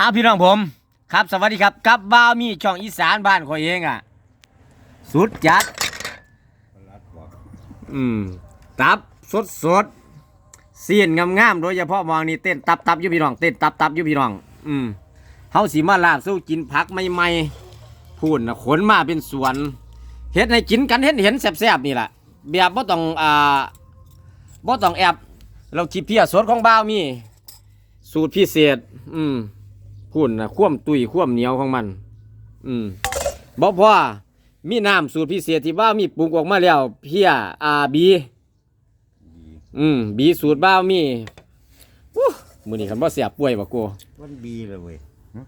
อ้าวพี่น้องผม ครับสวัสดีครับกับบ้าวมีช่องอีสานบ้านข่อยเองอะ สุดจัดอืมตับสดสดเสียนงามๆโดยเฉพาะมองนี่เต้นตับตับๆอยู่พี่น้องเต้นตับตับๆอยู่พี่น้อง อืมเฮาสิมาลาบสู้กินผักใหม่ๆพูนนะขนมาเป็นสวนเฮ็ดให้กินกันเห็นเห็นแซ่บๆนี่แหละแบบบ่ต้องอ่าบ่ต้องแอบเราขี้เพียสดของบ้าวมี สูตรพิเศษ อืม พุ่นนะคว่มตุยคว่มเหนียวของมัน อืมบ่พอมีน้ำสูตรพิเศษที่บ้าวมีปรุงออกมาแล้ว เพียอาบีดีอืม บีสูตรบ้าวมีอู้มื้อนี้คันบ่เสียป่วยบ่กูมันบีเลยเว้ยหึ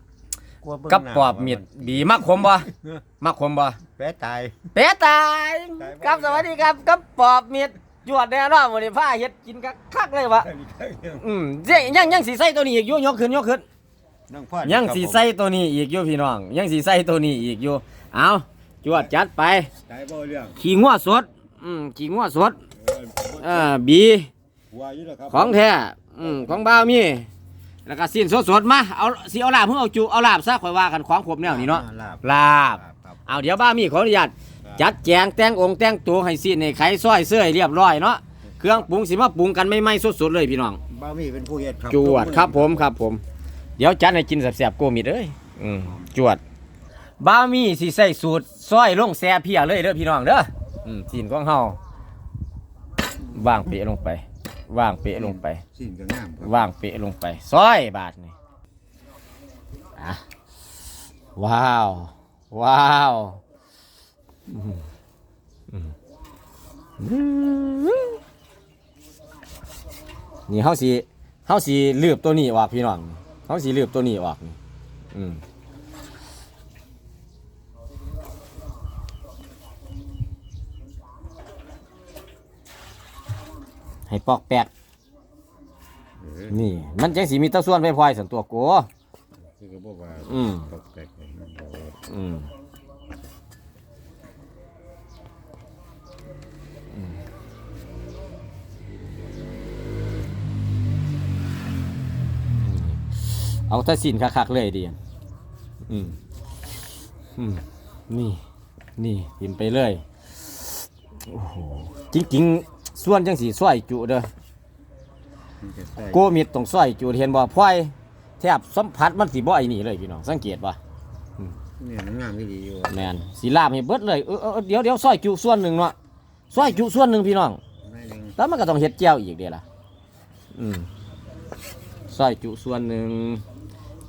ลัวเงกับหน้าปอบมีดบีมักขมบ่มักขมบ่แป๊ะตาย เป๊ะตายตายบ่ครับสวัสดีครับกับปอบมีดจวดแน่นอนมื้อนี้พาเฮ็ดกินคักๆเลยวะ อืมเจ๊ยังยังสิใส่ตัวนี้อีกอยู่ยกขึ้นยกขึ้น น้องพ่อยังสีใส่ตัวนี้อีกอยู่พี่น้อง ยังสีใส่ตัวนี้อีกอยู่ เอาจวดจัดไปตายบ่เรื่องขี่งัวสด อืมขี่งัวสดเออเอ่าบีหัวอยู่แล้วครับของแท้อืมของบ้าวมีแล้วก็สิ้นสดสดๆมาเอาสิเอาลาบเพิ่งเอาจูเอาลาบซะข่อยว่ากันของผมแนวนี้เนาะลาบลาบ ครับเอาเดี๋ยวบ้าวมีขออนุญาตจัดแจงแต่งองค์แต่งตัวให้สิ้นให้ไขซอยเสื้อให้เรียบร้อยเนาะเครื่องปรุงสิมาปรุงกันไม่ไม่ๆสดๆเลยพี่น้องบ้ามีเป็นผู้เฮ็ดครับจวดครับผมครับผม เดี๋ยวจัดให้กินแสบๆโกมิดเอ้ยอืมจวดบามีสิใส่สูตรซอยลงแซ่เพียเลยเด้อพี่น้องเด้ออืมสินของเฮาวางเปะลงไปวางเปะลงไปสิ้นก็งามครับวางเปะลงไปซอยบาทนี่อะว้าว ว้าวอืมอืมอืมนี่เฮาสิเฮาสิลืบตัวนี้ออกพี่น้อง เฮาสิลืบตัวนี้ออกนี่อืมให้ปอกแปดเออนี่ มันจังสีมีเต้าส่วนไปพลอยสันตัวโกคือก็บอกว่าอืมตกแตกเลยนะบอกว่า อืม เอาแตาสินคักๆเลยดิอืมอืมนี่ นี่พิมพ์ไปเลยโอ้โหจริงๆส่วนจังสีส้อยจุเด้อมันจะใส่โกมิดตรงส้อยจูดเห็นบ่พลอยแทบสัมผัสมันสิบ่ไอ้นี่เลยพี่น้องสังเกตบ่เนี่ยมันงามที่ดีอยู่แมนสีลาบให้เบิดเลยเออเออเออเดี๋ยวเดี๋ยวซอยจุส่วนหนึ่งเนาะซอยจุส่วนหนึ่งพี่น้องไม่หนึ่งแล้วมันก็ต้องเฮ็ดแจ่วอีกเดี๋ยวล่ะอืมซอยจุส่วนหนึ่ง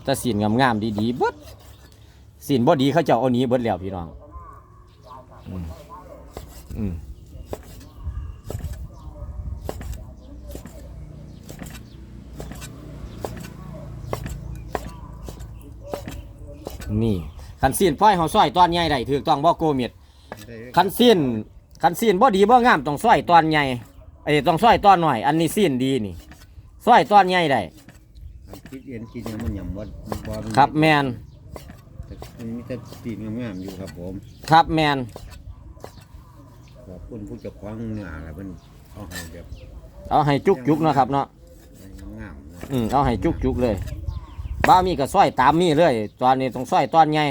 แต่สีนงามๆดีๆเบิดสีนบ่ดีเขาเจ้าเอาหนี้เบิดแล้วพี่น้องอืมอืมนี่คันซีนพลอยเฮาซอยตอนใหญ่ได้ถูกต้องบ่โกเม็ดได้คันซีนคันซีนบ่ดีบ่งามต้องซอยตอนใหญ่ไอ้ยต้องซอยตอนหน่อย อันนี้ซีนดีนี่ซอยตอนใหญ่ได้ คิดเอ็นคิดยังมันหยำวัดบ่มันครับแมนมันมีแต่ตีนงามๆอยู่ครับผมครับแมนขอบคุณผู้เจ้าของเนื้ออะไรมันเอาให้แบบเอาให้จุกจุกๆเนาะครับเนาะงามๆนะอืมเอาให้จุกจุกๆเลยบ้ามีก็ซอยตามมีเลยตอนนี้ต้องซอยตอนใหญ่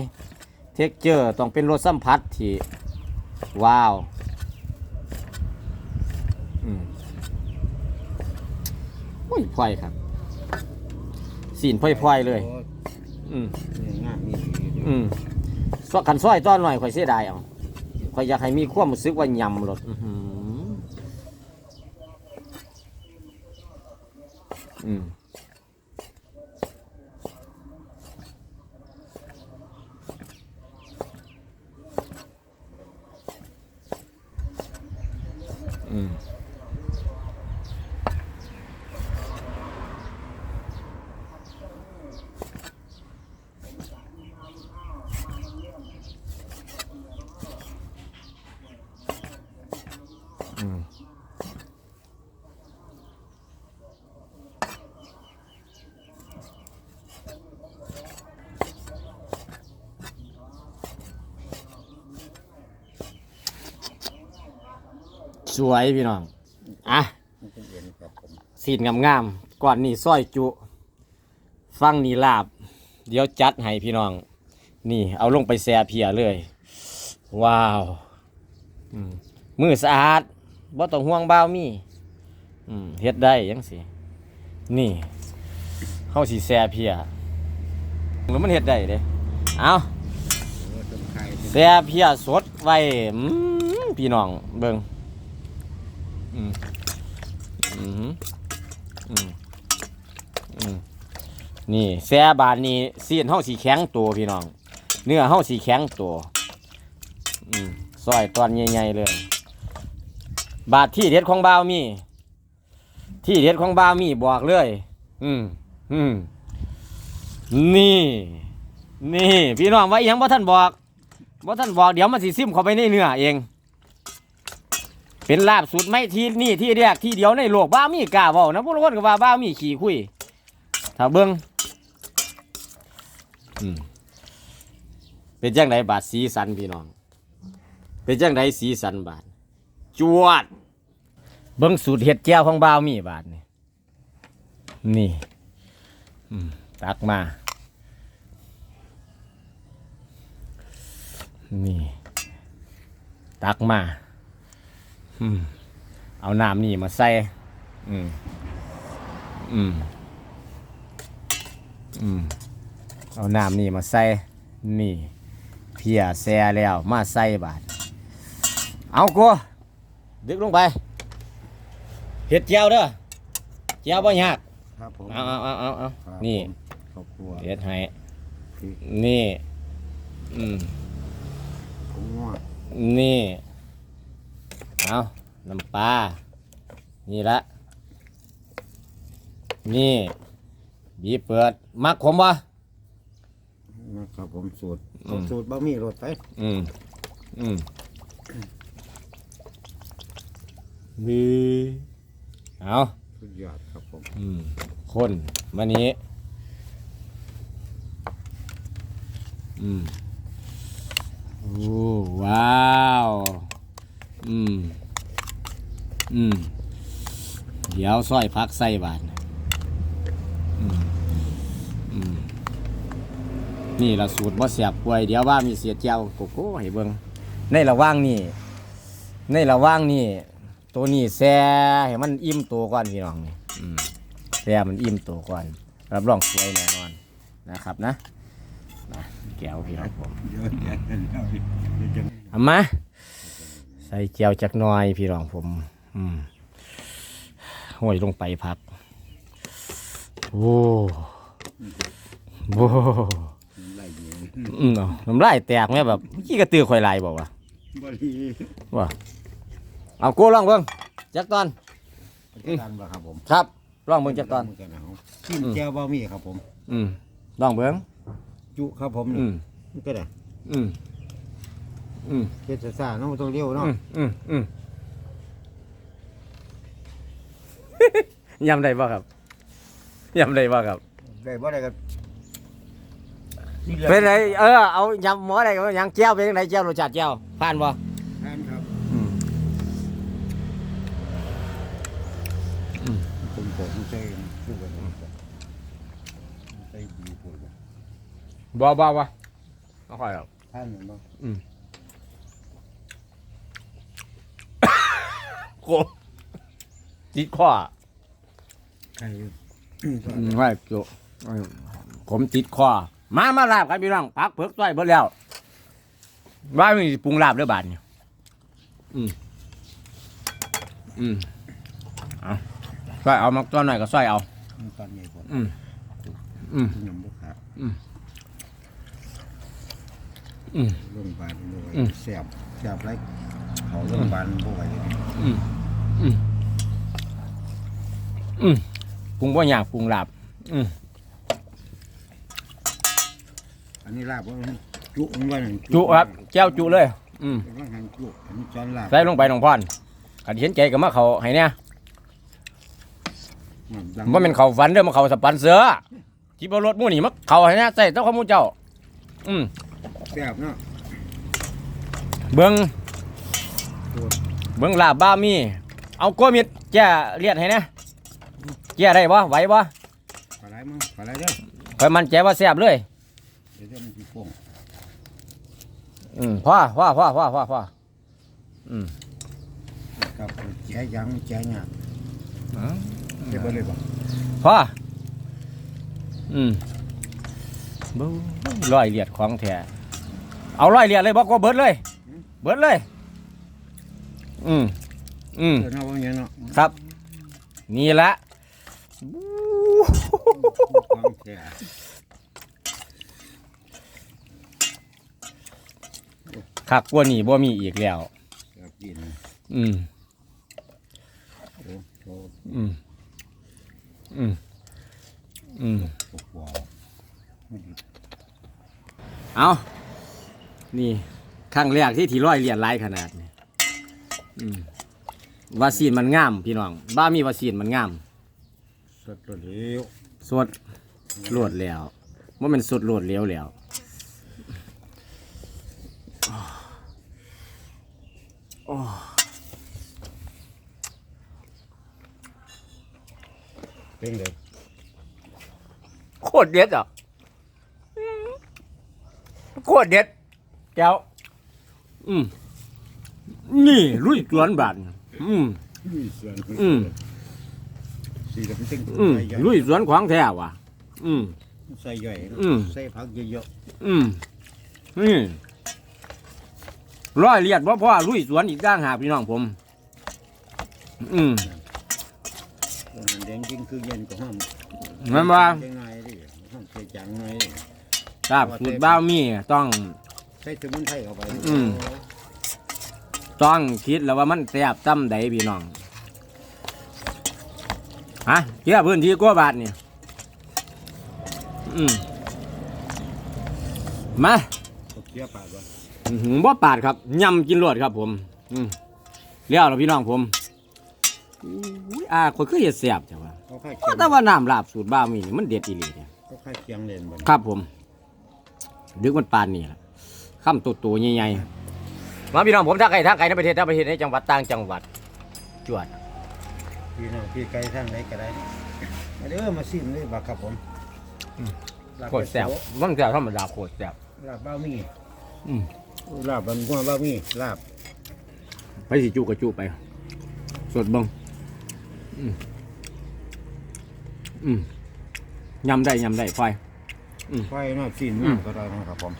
เทคเจอร์ต้องเป็นรสสัมผัสที่ว้าวอืมโอ้ยพลอยครับ สีนพลอยๆเลย อืมเนี่ยงามมีดีอืมซอกันซอยต้อนหน่อยข่อยเสียดายเอาข่อยอยากให้มีความรู้สึกว่ายำรสอื้อหืออืมอืมอืม สวยพี่น้อง อะเป็นครับผมสีนงามๆก่อนนี่ซอยจุ ฟังนี่ลาบ เดี๋ยวจัดให้พี่น้อง นี่เอาลงไปแซ่เพียเลย ว้าวอืมมือสะอาดบ่ต้องห่วงบ่าวมีอืมเฮ็ดได้ยังสินี่เฮาสิแซ่เพียแล้วมันเฮ็ดได้เด้เอาแซ่เพียสดไว้พี่น้องเบิ่ง อืมอืมอืมอืมนี่แซ่บานนี้ซีนเฮาสีแข็งตัวพี่น้อง เนื้อเฮาสีแข็งตัวอืมซอยตอนใหญ่ๆเลย บาทที่เด็ดของบ่าวมี ที่เด็ดของบ่าวมีบอกเลย อืมอืมนี่ นี่ พี่น้องว่าอหยังบ่ท่านบอกบ่ท่านบอกเดี๋ยวมันสิซิมเข้าไปในเนื้อเอง เป็นลาบสูตรไม่ที่นี่ที่แรกที่เดียวในโลกบ้ามีกาเว้านะพวกคนก็ว่าบ้ามีขี่คุยถ้าเบิ่งอืมเป็นจังไดบาดสีสันพี่น้อง เป็นจังไดสีสันบาดจวด เบิ่งสูตรเห็ดแก้วของบ้ามีบาดนี่นี่ตักมา นี่ ตักมา อืมเอาน้ำนี่มาใส่ อืม อืม อืม เอาน้ำนี่มาใส่ นี่ เพียแซ่แล้ว มาใส่บาดเอากูดึกลงไป เห็ดเจียวเด้อ เจียวบ่ยากครับผมเอาเอาเอาเอาเอาครับนี่ผมครอบครัวเห็ดให้ พริกนี่ อืม ผงงอกนี่ เอาน้ำปลา นี่ละ นี่ บีบเปิด มักขมวะนะครับผมสูตรอืมสูตรบะหมี่รสไปอืม อืมบีเอาสุดยอดครับผมอืมคนวันนี้ อืม โอ้ ว้าว อืม อืม เดี๋ยวซอยพักใส่บาทอืม อืม นี่ละสูตรบ่เสียบป่วย เดี๋ยวว่ามีเสียเจียวโกโก้ให้เบิ่งในระว่างนี่ ในระว่างนี่ ตัวนี้แซ่ให้มันอิ่มตัวก่อนพี่น้องนี่อืมแซ่มันอิ่มตัวก่อน รับรองสวยแน่นอนนะครับนะนะแก้วพี่น้องผมเอามา ส่เจียวจักหน่อยพี่น้องผม อืมห้อยลงไปพักโอ้โหไล่ยิงอืมเอาน้ำลายแตกแม่แบบเมื่อกี้กระตือข่อยลายบอกว่าบริว่าเอากูลองเบิ่งจักตอน การบ่ครับผมครับลองเบิ่งจักตอนกันเอาจิ้มแจ่วบะหมี่ครับผม อืมลองเบิ่งจุครับผมอืนี่มนี่ก็ได้อืม อืมเฮ็ดซ่าๆเนาะบ่ต้องเร็วเนาะอืมอืมอืม ยำได้ป่ะครับยำได้ป่ะครับได้บ่ได้ก็เป็นไรเออเอายำหมออะไรก็ยังแก้วเป็นยังไงแก้วรสชาติแก้วผ่านป่ะทานครับอืมผมผมใส่ชูกันใส่ดีพูดบ่บ่บ่เอาค่อยครับทานเนาะโกติดข้อใครอืมไม่จุผมติดคอมามาลาบกันพี่น้องพักเพิกต้อยเบิดแล้วว่ามีปรุงลาบเด้วยบาทเนี่ยอืมอืมเอาซอยเอามาตัวหน่อยก็ซอยเอา มันตอนใหญ่กว่าอืมอืม ยำบุกขาอืมอืม โรงพยาบาลบ่ไหวอืม แสบแสบไรเขาโรงพยาบาลบ่ไหว อืมอืมอืมปรุงบ่อยากปรุงลาบอืมอันนี้ลาบว่าจุมันว่าจุครับแก้วจุเลย อืมกำลังหันจุอันนี้ช้อนลาบใส่ลงไปน้องพรขันเห็นใจกับมาเขาให้เนี่ยดังว่าเป็นเขาฟันเด้อมาเขาสปันเสือที่บรถหมู่นี่มาเขาให้เนี่ยใส่เต้าข้าวหมูเจ้า อืมแสบเนาะเบิ้งโอ้ย เบิ้งลาบบ้ามี เอาโกมิดแจ้เลียดให้เนี่ยแจ้ได้บ่ไหวบ่ปลาไหลมั้งปลาไหลเด้อคอยมันใจว่าแซ่บเลยเดี๋ยวมันสิโป่งอืมพ่อพ่อพ่อพ่อพ่อพ่ออืมกับแจยังแจเนี่ยเดี๋ยวไปเลยบ่พ่ออืมบู๊ร้อยเลียดของแท้เอาร้อยเลียดเลยบอกก็เบิดเลย เบิดเลย อืมอืมเดี๋ยวเนาะว่าอย่างเนาะครับ นี่ละของแท้คักกว่านี่บ่มีอีกแล้ว อยากกินอืมโอ้โหอืมอืมอืมปวดหัวเอานี่ครั้งแรกที่ที่ร้อยเหรียญหลายขนาดนี้ อืมวาซีนมันงาม พี่น้อง บ้ามีวาซีนมันงาม สดตัวเลี้ยวสดโลดแล้วว่ามันสดโลดเลี้ยวแล้วเป็นเลยโคตรเด็ดอะโคตรเด็ดแก้วอืม นี่ลุยสวนบาทอืมมีเสียงอืมสีดำติ้งอืมใส่ใหญ่ลุยสวนของแท้ว่ะ อืม ใส่ใหญ่อืม ใส่ผักเยอะอืมนี่ร้อยเลียดว่าพ่อลุยสวนอีกด้างหากพี่น้องผม อืม ๆตัวนั้นแดงจริงคือเย็นก็ห้ามแม่นว่าใส่ง่ายดิห้ามใส่จังง่ายดิลาบสูตรบ้าวมีต้องใส่สมุนไพรเข้าไปอืม ต้องคิดแล้วว่ามันแซ่บซ้ำใดพี่น้องฮะเกี่ยพื้นที่กว่าบาทเนี่ยอืมมาเอาเคี่ยวปากก่อนอื้อหือบ่ปาดครับยำกินรวดครับ ผม อืมเลี้ยวแล้วพี่น้องผมอุ้ยอ่าคนคือเห็ดแซ่บจังวะเขาค่ายเพเคียราะงแต่ว่าน้ำลาบสูตรบ้าวมีนี่มันเด็ดอีหลีเนี่ยเขาค่ายเคียงเล่นบ่ครับผม ดึกมันปานนี่แหละข้ามตัวตัวใหญ่ๆ มาพี่น้องผมทักไก่ทักไก่ในประเทศทั้งประเทศในจังหวัดต่างจังหวัด จวดพี่น้องพี่ไก่ทางไหนก็ได้มาเด้อมาซิมเลยบักครับผมลาบโคตรแซ่บมันแซ่บธรรมดาโคตรแซ่บลาบบ้าวมีอืมลาบบันหัวบ้าวมีลาบไปสิจูกระจูไป สดเบังอืมอืมยำได้ยำได้ไฟไฟน่าซิมอืมก็ได้นะครับผม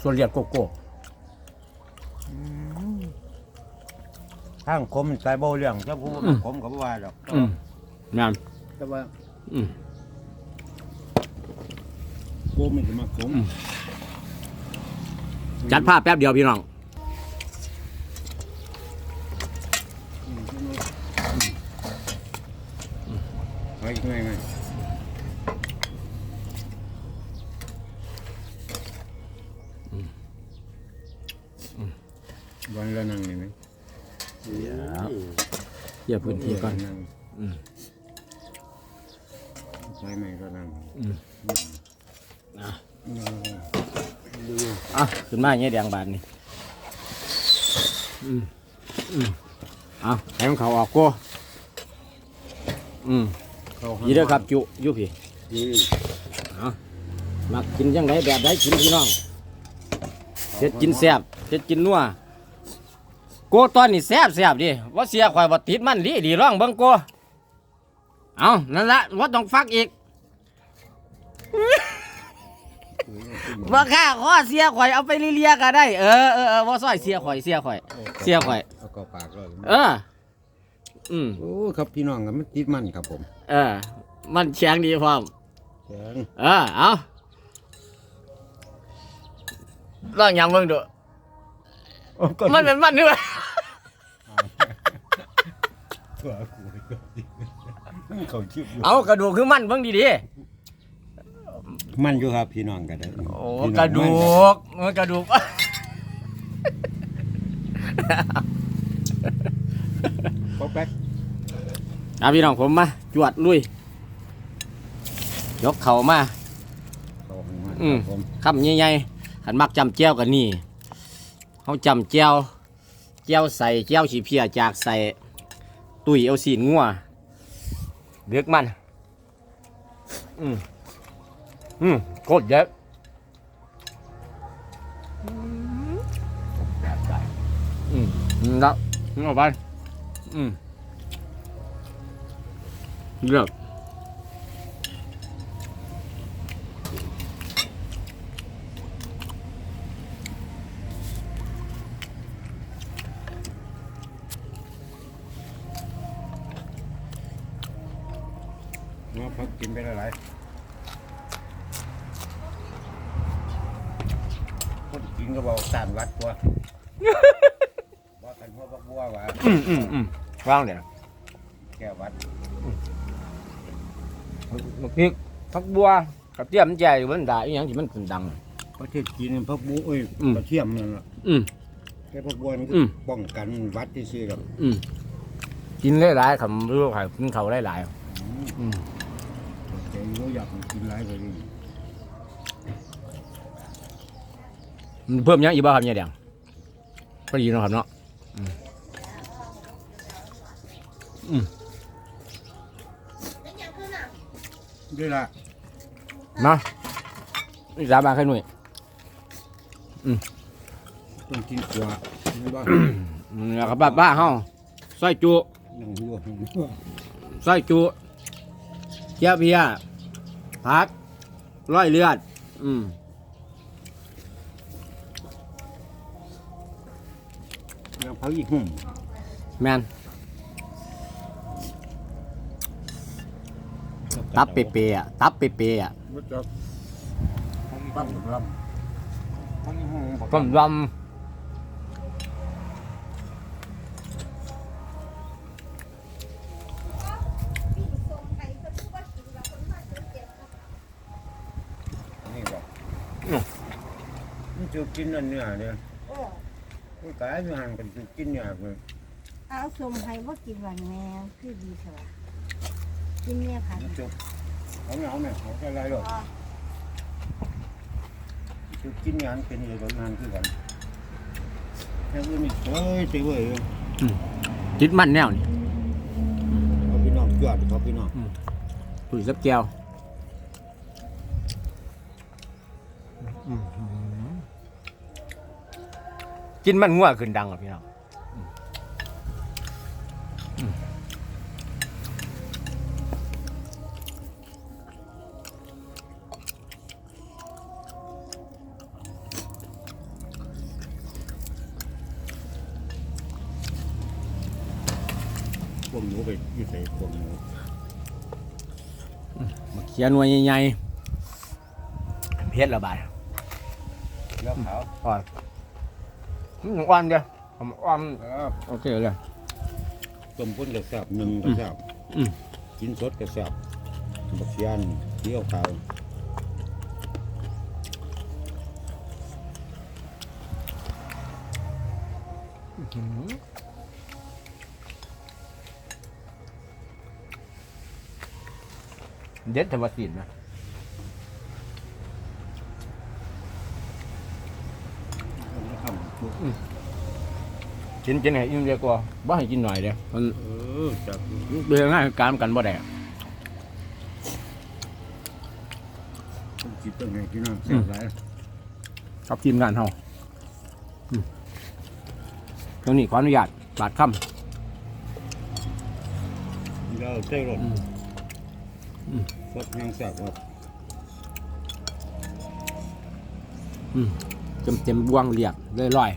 ส่วนเรียกโกโก้ ทางคมใส่เบาเรื่องเจ้าผู้คมกับว่าดอกอืมงามแต่ว่าอืมโคมมันจะมาคมอืมจัดผ้าแป๊บเดียวพี่น้อง ไว้ง่ายไหม วันละนั่งนี่ไหมเดี๋ยวพื้นที่ก่อนนั่งอืมใช่ไหมก็นั่งอืมนั่งอะขึ้นมาอย่างเงี้ยแดงบานนี่อืมอืมเอาให้มันเขาออกโก้อืมเข้าห้งยี่เด้อครับจุอยุพี่อืมเอามักกินยังไงแบบไหนกินพี่น้องเจ็ดกินแซ่บเจ็ดกินนัวโก้ตอนนี้แซ่บแซ่บดิว่าเสียข่อยบ่ติดมันดีดีร้องเบิ่งโก้เอานั่นละว่าต้องฟักอีกว่าข้าข้อเสียข่อยเอาไปเลียๆก็ได้ เออเออเออว่าซอยเสียข่อยเสียข่อย เสียข่อย เอาเข้าปากเลยเออ อืมโอ้ครับพี่น้องครับมันติดมันครับผมเออ มันแข็งดีพร้อม แข็งเออ เอาลองยำเบิ่งดู มันเป็นมันด้วย ตัวกูก็ติดเขาชิบอยู่เอากระดูกคือมันเบิ่งดีมันอยู่ครับพี่น้องกันได้ๆโอ้พี่น้องกระดูมันคบกมันกระดูกพบแป๊กเอาพี่น้องผมมา จวดลุย ยกเข่ามา เขาให้มาอืม ครับผมคำใหญ่ๆขันมักจำแจ้วกันนี่เขาจำแจ้วแจ้วใส่แจ้วฉีเพียจากใส่ ตุยเอาสีนงัวเลือกมัน อืมอืมโคตรเยอะอืมแล้วนี่ออกไปอืมเลือก กินก็บอกต้านวัดตัวว่ากันว่าบักบัวว่าอืมอืมอืมว่างเดี๋ยวแก้วัดบักพริกผักบัวกระเทียมแจ่อยู่มันด่าอีหยังที่มันดัง ประเทศจีนนพักบัวเอ้ยอืม กระเทียมนั่นล่ะอืมแต่พักบัวมันก็อืม ป้องกันวัดที่ซื่อๆหรอกอืมกินหลายๆคำรู้ว่ากินเขาหลายๆอืม แต่รู้อยากกินหลายกว่านี้ มัน เพิ่มหยังอีกบ้างครับเนี่ยเดียงพอดีเนาะครับเนาะอืมอืมด้วยล่ะมาอีกสามบาทแค่หน่วยต้องกินกว่าไม่ว่าอืมแล้วก็บ้าบ้าเฮาซอยจุนั่งหัวซอยจุเจียวเพียผักร้อยเลือด อืม แล้วพักอีกหุ่มแมนตับเปๆอะตับเปๆอะว่าจะปั๊บรับพักอีกหุ่มต้มยำนี่บอกมันจะกินอันเนื้อเนี่ยเออมั นกายอยู่ห่างกันจะกินเนื้อเลยเอาสมให้ว่ากินวันแมวคือดีเถอะกินเนี่ยค่ะมันจะเขาไม่เอาเนี่ยเขาจะอะไรหรอกอ๋อจะกินงานเป็นอย่างงานคือกันแค่ว่ามีเฮ้ยเจ๋งเว้ยจิตมันแนวนี่เขาพี่น้องจอดเขาพี่น้องตุ๋ยสับแก้ว กินมันงัวขึ้นดังอะพี่น้องอืมพวกหนูไปอยี่ใส่พวกหนูมาเขียนหน่วยใหญ่ๆเพชรระบายแล้วขาวอ่อ นอืมอ่อนเดียวผมอ่อนครับโอเคเลย ต้มพุ่นกระแซบหนึ่งกระแซบอืม กินสดกระแซบบักยานเที่ยวขาวเด็ดธรรมสินนะ แล้วทำปุ๊บ กินกินให้อิ่มเดียวกว่าบ่ให้กินหน่อยเดียวมันเออจับเรื่องง่ายการกันบ่ได้ต้องกินต้องไงพี่น้องแซ่บหลายครับทีมงานเฮาอืมตรงนี้ขออนุญาตบาดคเราใส่รสำอืมสดยังแซ่บครับอืมเต็มเต็มๆบวงเรียบเลยลอย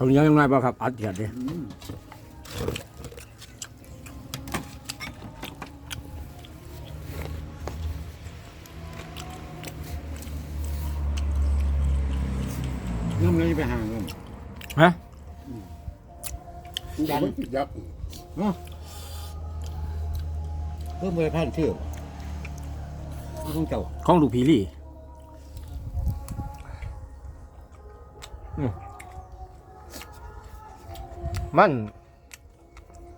เขาเลี้ยงยังไงบ้างครับ อัดเดียดดิน้ำเลยไปห่างกันฮะยันยักษ์เนาะเพิ่มไปพันเชื่อต้องเจ้าของลูกพีรี่ มัน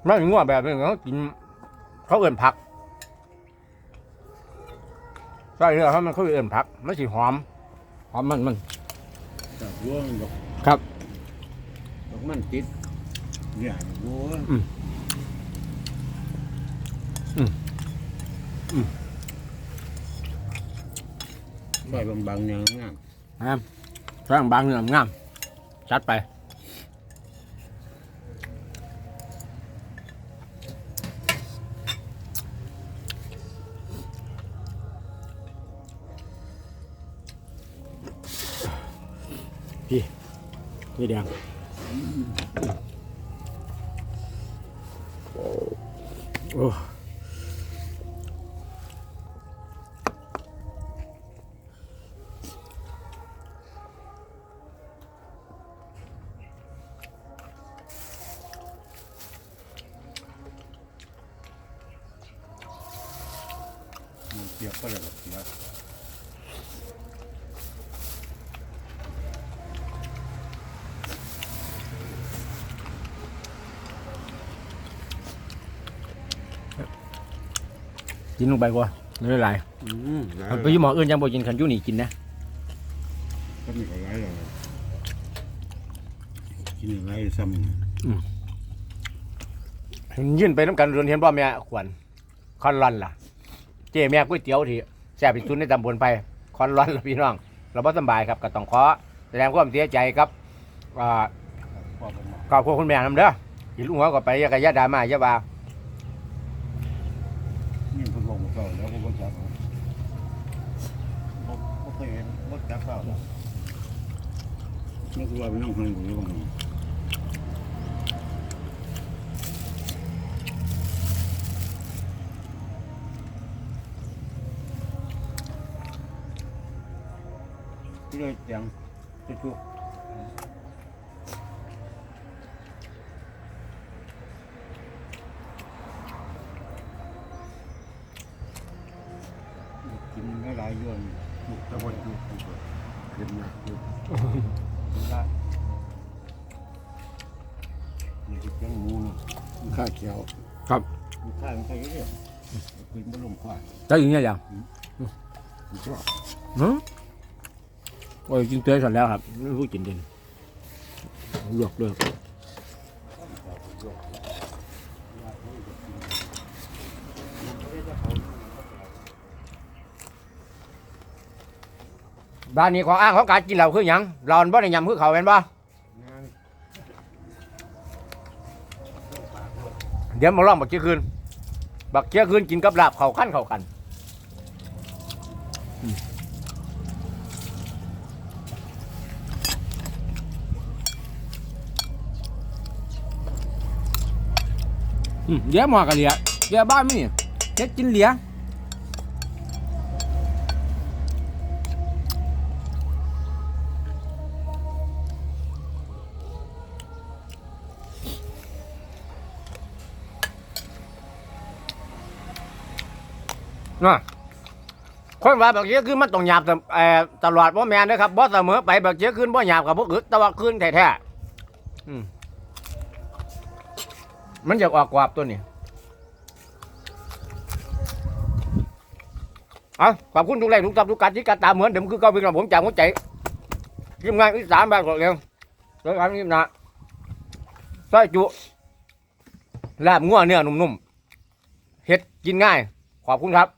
มันงัวแบบนี้เขากิน เขาเอื่นผักใช่เลยครับมันเขาเอื่นผักมันสีหอม หอมมันมันจับร่วงดอกครับ ดอกมันติดเนี่ยโว้ยอืมอืมอืมใบบางๆเนี่ยงามนะครับสร้างบางเนื้องามจัดไป พี่แดงโอ้มันเสียบก็เลยเสียบ กินลงไปกว่าไม่เป็นไรอืมแล้วไปอยี่หมออื่นยังบ่กินขันอยูนี่กินนะก็มีอะไรเลยกินอะไรซ้ยื่นไปน้ำกันเรือนเห็นบ่แม่ขวัญคอนรอนล่ะ เจ๊แม่ก๋วยเตี๋ยวที่แซ่บที่สุดในตำบลไปคอนรอนล่ะพี่น้อง เราบ่สำบายครับก็ต้องขอแสดงความเสียใจครับอ่าำพ่อผมบอกครอบครัวคุณแม่นำเด้อกินลุงหัวก็ไปอยากระยะดราม่าอย่าว่า เคยเห็นบ่จับเก่าแล้วนี่คือว่าเป็นน้องคนอยู่ตรงนี้ที่เลยเสียงจุกๆกิ เห็นไหมจุกได้นี่คือเสียงหมูนี่ข้าเขียวครับมีข้าวมันใส่เยอะๆกินไม่ลงควายจะอย่างเงี้ยยังมันชอบหือโอ้ยกินเตื้อสันแล้วครับไม่พูดกินเด่นลวกด้วย บ้านนี้ของอ้างของการกินเหล้าคือหยังเราบ่ได้ยำคือเขาเป็นบ่เดี๋ยวมาลองบักเกี้ยคืนบักเกี้ยคืนกินกับลาบเขาขั้นเขากันเดี๋ยวหมอกระเหลียเดี๋ยวบ้านไม่นี่เฮ็ดกินเหลีย น่ะคนว่าบักเกี้ยคืนมันต้องหยาบแต่ตลอดบ่แม่นเด้อครับบ่เสมอไปบักเกี้ยคืนบ่หยาบกับบ่อึดแต่ว่าคืนแท้ๆอืมมันอยากออกกวาบตัวนี้เอาขอบคุณทุกแรงทุกตับทุกการที่การตามเหมือนเดิมคือก้าเป็นกับผมจากหัวใจทีมงานอีสานบ้านกดเร็วแล้วกันนี่นะซอยจุลาบงัวเนื้อนุ่มๆเฮ็ดกินง่าย ขอบคุณครับ